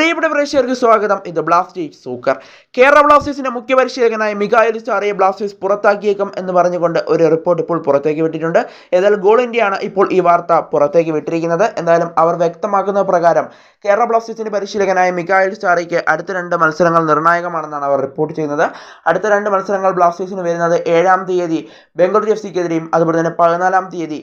പ്രിയപ്പെട്ട പ്രേക്ഷകർക്ക് സ്വാഗതം. ഇത് ബ്ലാസ്റ്റേഴ്സ് സൂക്കർ കേരള ബ്ലാസ്റ്റേഴ്സിന്റെ മുഖ്യ പരിശീലകനായ മികായൽ സ്റ്റാറിയെ ബ്ലാസ്റ്റേഴ്സ് പുറത്താക്കിയേക്കും എന്ന് പറഞ്ഞുകൊണ്ട് ഒരു റിപ്പോർട്ട് ഇപ്പോൾ പുറത്തേക്ക് വിട്ടിട്ടുണ്ട്. ഏതായാലും ഗോൾ ഇന്ത്യയാണ് ഇപ്പോൾ ഈ വാർത്ത പുറത്തേക്ക് വിട്ടിരിക്കുന്നത്. എന്തായാലും അവർ വ്യക്തമാക്കുന്ന പ്രകാരം കേരള ബ്ലാസ്റ്റേഴ്സിന്റെ പരിശീലകനായ മികായൽ സ്റ്റാറിക്ക് അടുത്ത രണ്ട് മത്സരങ്ങൾ നിർണായകമാണെന്നാണ് അവർ റിപ്പോർട്ട് ചെയ്യുന്നത്. അടുത്ത രണ്ട് മത്സരങ്ങൾ ബ്ലാസ്റ്റേഴ്സിന് വരുന്നത് ഏഴാം തീയതി ബംഗളൂരു എഫ് സിക്കെതിരെയും അതുപോലെ തന്നെ പതിനാലാം തീയതി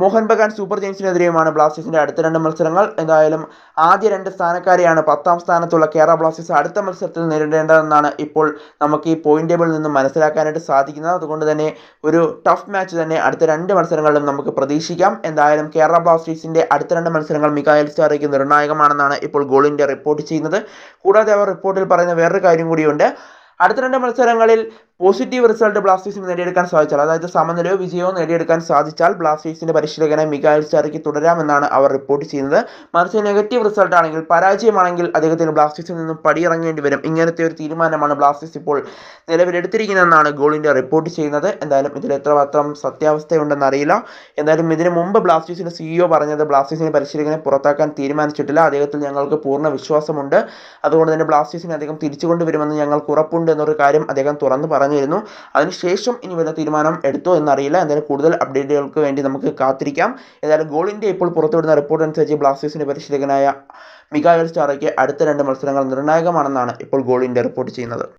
മോഹൻ ബഗാൻ സൂപ്പർ ജെയിംസിനെതിരെയുമാണ് ബ്ലാസ്റ്റേഴ്സിന്റെ അടുത്ത രണ്ട് മത്സരങ്ങൾ. എന്തായാലും ആദ്യ രണ്ട് സ്ഥാനക്കാരെയാണ് പത്താം സ്ഥാനത്തുള്ള കേരള ബ്ലാസ്റ്റേഴ്സ് അടുത്ത മത്സരത്തിൽ നേരിടേണ്ടതെന്നാണ് ഇപ്പോൾ നമുക്ക് ഈ പോയിന്റ് ടേബിളിൽ നിന്നും മനസ്സിലാക്കാനായിട്ട് സാധിക്കുന്നത്. അതുകൊണ്ട് തന്നെ ഒരു ടഫ് മാച്ച് തന്നെ അടുത്ത രണ്ട് മത്സരങ്ങളിലും നമുക്ക് പ്രതീക്ഷിക്കാം. എന്തായാലും കേരള ബ്ലാസ്റ്റേഴ്സിന്റെ അടുത്ത രണ്ട് മത്സരങ്ങൾ മികായൽ സ്റ്റാറേക്ക് നിർണായകമാണെന്നാണ് ഇപ്പോൾ ഗോളിന്റെ റിപ്പോർട്ട് ചെയ്യുന്നത്. കൂടാതെ അവർ റിപ്പോർട്ടിൽ പറയുന്ന വേറൊരു കാര്യം കൂടിയുണ്ട്. അടുത്ത രണ്ട് മത്സരങ്ങളിൽ പോസിറ്റീവ് റിസൾട്ട് ബ്ലാസ്റ്റേഴ്സിന് നേടിയെടുക്കാൻ സാധിച്ചാൽ അതായത് സമനിലയോ വിജയമോ നേടിയെടുക്കാൻ സാധിച്ചാൽ ബ്ലാസ്റ്റേഴ്സിന്റെ പരിശീലകനെ മികായൽ സ്റ്റാറിക്ക് തുടരാമെന്നാണ് അവർ റിപ്പോർട്ട് ചെയ്യുന്നത്. മറിച്ച് നെഗറ്റീവ് റിസൾട്ട് ആണെങ്കിൽ പരാജയമാണെങ്കിൽ അദ്ദേഹത്തിന് ബ്ലാസ്റ്റേഴ്സിൽ നിന്നും പടിയിറങ്ങേണ്ടി വരും. ഇങ്ങനത്തെ ഒരു തീരുമാനമാണ് ബ്ലാസ്റ്റേഴ്സ് ഇപ്പോൾ നിലവിലെടുത്തിരിക്കുന്നതെന്നാണ് ഗോളിന്റെ റിപ്പോർട്ട് ചെയ്യുന്നത്. എന്തായാലും ഇതിൽ എത്രമാത്രം സത്യാവസ്ഥയുണ്ടെന്ന് അറിയില്ല. എന്തായാലും ഇതിനു മുമ്പ് ബ്ലാസ്റ്റേഴ്സിന്റെ സിഇഒ പറഞ്ഞത് ബ്ലാസ്റ്റേഴ്സിന്റെ പരിശീലകനെ പുറത്താക്കാൻ തീരുമാനിച്ചിട്ടില്ല. അദ്ദേഹത്തിൽ ഞങ്ങൾക്ക് പൂർണ വിശ്വാസമുണ്ട്. അതുകൊണ്ട് തന്നെ ബ്ലാസ്റ്റേഴ്സിനെ അദ്ദേഹം തിരിച്ചു കൊണ്ടുവരുമെന്ന് ഞങ്ങൾക്ക് ഉറപ്പുണ്ട് എന്നൊരു കാര്യം അദ്ദേഹം തുറന്നു പറഞ്ഞിരുന്നു. അതിനുശേഷം ഇനി വല്ല തീരുമാനം എടുത്തോ എന്നറിയില്ല. എന്തായാലും കൂടുതൽ അപ്ഡേറ്റുകൾക്ക് വേണ്ടി നമുക്ക് കാത്തിരിക്കാം. ഏതായാലും ഗോൾ ഇന്ത്യ ഇപ്പോൾ പുറത്തുവിടുന്ന റിപ്പോർട്ട് അനുസരിച്ച് ബ്ലാസ്റ്റേഴ്സിന്റെ പരിശീലകനായ മികായൽ സ്റ്റാറയ്ക്ക് അടുത്ത രണ്ട് മത്സരങ്ങൾ നിർണായകമാണെന്നാണ് ഇപ്പോൾ ഗോൾ ഇന്ത്യ റിപ്പോർട്ട് ചെയ്യുന്നത്.